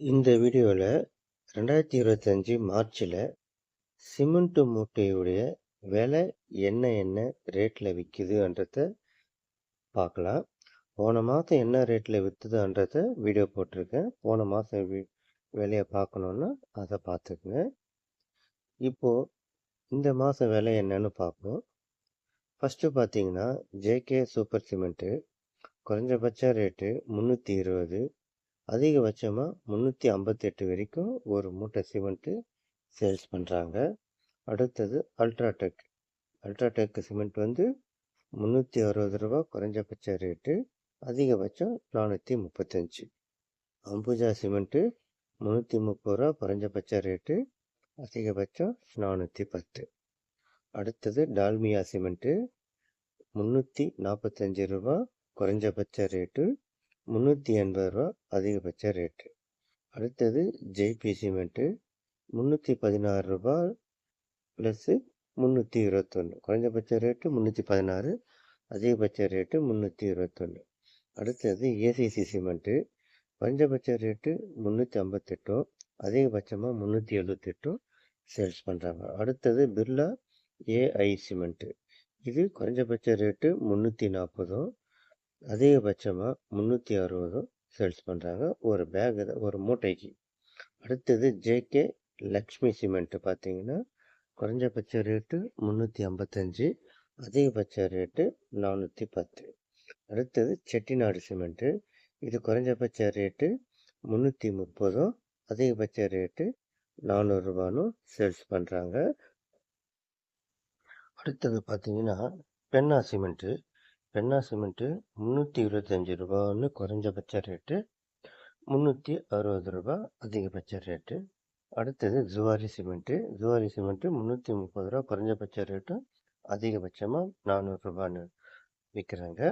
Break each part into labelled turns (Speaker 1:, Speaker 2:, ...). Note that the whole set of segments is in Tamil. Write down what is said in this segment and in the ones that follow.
Speaker 1: இந்த வீடியோவில் ரெண்டாயிரத்தி இருபத்தஞ்சி மார்ச்சில் சிமெண்ட்டு மூட்டையுடைய விலை என்ன என்ன ரேட்டில் விற்கிதுன்றத பார்க்கலாம் போன மாதம் என்ன ரேட்டில் விற்றுதுன்றத வீடியோ போட்டிருக்கேன். போன மாதம் விலையை பார்க்கணுன்னா அதை பார்த்துக்குங்க. இப்போது இந்த மாதம் விலை என்னன்னு பார்ப்போம். ஃபஸ்ட்டு பார்த்தீங்கன்னா ஜேகே சூப்பர் சிமெண்ட்டு குறைஞ்சபட்ச ரேட்டு முந்நூற்றி இருபது அதிகபட்சமாக முந்நூற்றி ஐம்பத்தெட்டு வரைக்கும் ஒரு மூட்டை சிமெண்ட்டு சேல்ஸ் பண்ணுறாங்க அடுத்தது அல்ட்ராடெக் அல்ட்ராடெக் சிமெண்ட் வந்து முந்நூற்றி அறுபது ரூபா குறைஞ்சபட்ச ரேட்டு அதிகபட்சம் நானூற்றி முப்பத்தஞ்சு. அம்புஜா சிமெண்ட்டு முந்நூற்றி முப்பது ரூபா குறைஞ்சபட்ச ரேட்டு அதிகபட்சம் நானூற்றி பத்து. அடுத்தது டால்மியா சிமெண்ட்டு முந்நூற்றி நாற்பத்தஞ்சு ரூபா குறைஞ்சபட்ச ரேட்டு முந்நூற்றி எண்பது ரூபா அதிகபட்ச ரேட்டு அடுத்தது ஜேபி சிமெண்ட்டு முந்நூற்றி பதினாறு ரூபா ப்ளஸ்ஸு முந்நூற்றி இருபத்தொன்று குறைஞ்சபட்ச ரேட்டு முந்நூற்றி பதினாறு அதிகபட்ச ரேட்டு முந்நூற்றி இருபத்தொன்று அடுத்தது ஏசிசி சிமெண்ட்டு குறைஞ்சபட்ச ரேட்டு முந்நூற்றி ஐம்பத்தெட்டும் அதிகபட்சமாக முந்நூற்றி எழுபத்தெட்டும் சேல்ஸ் பண்ணுறாங்க அடுத்தது பிர்லா ஏஐ சிமெண்ட்டு இது குறைஞ்சபட்ச ரேட்டு முந்நூற்றி நாற்பதும் அதிகபட்சமாக முந்நூற்றி அறுபதும் சேல்ஸ் பண்ணுறாங்க ஒரு பேக் ஒரு மூட்டைக்கு. அடுத்தது ஜேகே லக்ஷ்மி சிமெண்ட்டு பார்த்தீங்கன்னா குறைஞ்சபட்ச ரேட்டு முந்நூற்றி ஐம்பத்தஞ்சு அதிகபட்ச ரேட்டு நானூற்றி பத்து. அடுத்தது செட்டிநாடு சிமெண்ட்டு இது குறைஞ்சபட்ச ரேட்டு முந்நூற்றி முப்பதும் அதிகபட்ச ரேட்டு நானூறுரூபானும் சேல்ஸ் பண்ணுறாங்க அடுத்தது பார்த்தீங்கன்னா பென்னா சிமெண்ட்டு பென்னா சிமெண்ட்டு முந்நூற்றி இருபத்தஞ்சி ரூபான்னு குறைஞ்சபட்ச ரேட்டு முந்நூற்றி அறுபது ரூபா அதிகபட்ச ரேட்டு அடுத்தது ஜுவாரி சிமெண்ட்டு ஜுவாரி சிமெண்ட்டு முந்நூற்றி முப்பது ரூபா குறைஞ்சபட்ச ரேட்டும் அதிகபட்சமாக நானூறுரூபான்னு விற்கிறாங்க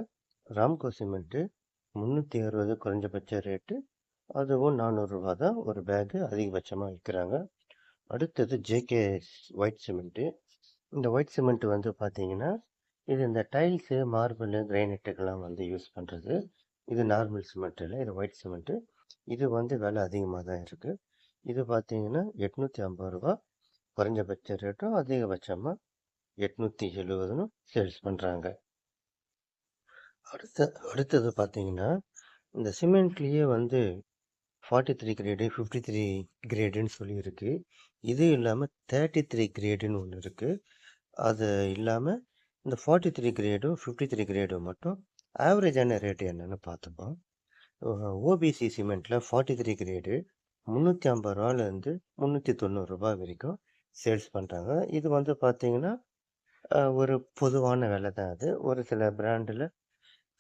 Speaker 1: ராம்கோ சிமெண்ட்டு முந்நூற்றி அறுபது குறைஞ்சபட்ச ரேட்டு அதுவும் நானூறுரூவா தான் ஒரு பேக்கு அதிகபட்சமாக விற்கிறாங்க அடுத்தது ஜேகே ஒயிட் சிமெண்ட்டு இந்த ஒயிட் சிமெண்ட் வந்து பார்த்தீங்கன்னா இது இந்த டைல்ஸு மார்பிள் கிரைனைட்டுக்கெல்லாம் வந்து யூஸ் பண்ணுறது இது நார்மல் சிமெண்ட் இல்லை இது ஒயிட் சிமெண்ட்டு இது வந்து விலை அதிகமாக தான் இருக்குது இது பார்த்தீங்கன்னா எட்நூற்றி ஐம்பது ரூபா. குறைஞ்சபட்ச ரேட்டும் அதிகபட்சமாக எட்நூற்றி எழுபதுன்னு சேல்ஸ் பண்ணுறாங்க அடுத்த அடுத்தது பார்த்தீங்கன்னா இந்த சிமெண்ட்லேயே வந்து forty three grade fifty three கிரேடுன்னு சொல்லியிருக்கு இது இல்லாமல் தேர்ட்டி த்ரீ கிரேடுன்னு ஒன்று இருக்குது அது இல்லாமல் இந்த ஃபார்ட்டி த்ரீ கிரேடும் ஃபிஃப்டி த்ரீ கிரேடும் மட்டும் ஆவரேஜான ரேட்டு என்னென்னு பார்த்துப்போம். ஓபிசி சிமெண்ட்டில் ஃபார்ட்டி த்ரீ கிரேடு முந்நூற்றி ஐம்பது ரூபாலேருந்து முந்நூற்றி தொண்ணூறுரூபா வரைக்கும் சேல்ஸ் பண்ணுறாங்க இது வந்து பார்த்திங்கன்னா ஒரு பொதுவான விலை தான் அது. ஒரு சில பிராண்டில்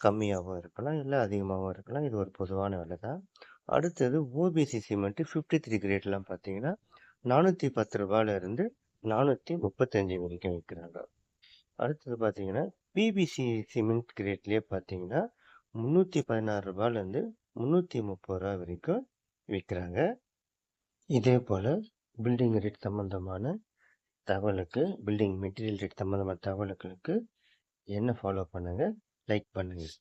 Speaker 1: கம்மியாகவும் இருக்கலாம் இல்லை அதிகமாகவும் இருக்கலாம். இது ஒரு பொதுவான விலை தான். அடுத்தது ஓபிசி சிமெண்ட்டு ஃபிஃப்டி த்ரீ கிரேட்லாம் பார்த்தீங்கன்னா நானூற்றி பத்து ரூபாயிலேருந்து நானூற்றி முப்பத்தஞ்சு வரைக்கும் விற்கிறாங்க. அடுத்தது பார்த்தீங்கன்னா பிபிசி சிமெண்ட் கிரேட்லேயே பார்த்தீங்கன்னா முந்நூற்றி பதினாறு ரூபாயிலேருந்து முந்நூற்றி முப்பது ரூபா வரைக்கும் விற்கிறாங்க இதே போல் பில்டிங் ரேட் சம்மந்தமான தகவலுக்கு பில்டிங் மெட்டீரியல் ரேட் சம்மந்தமான தகவல்களுக்கு என்ன ஃபாலோ பண்ணுங்கள் லைக் பண்ணுங்கள்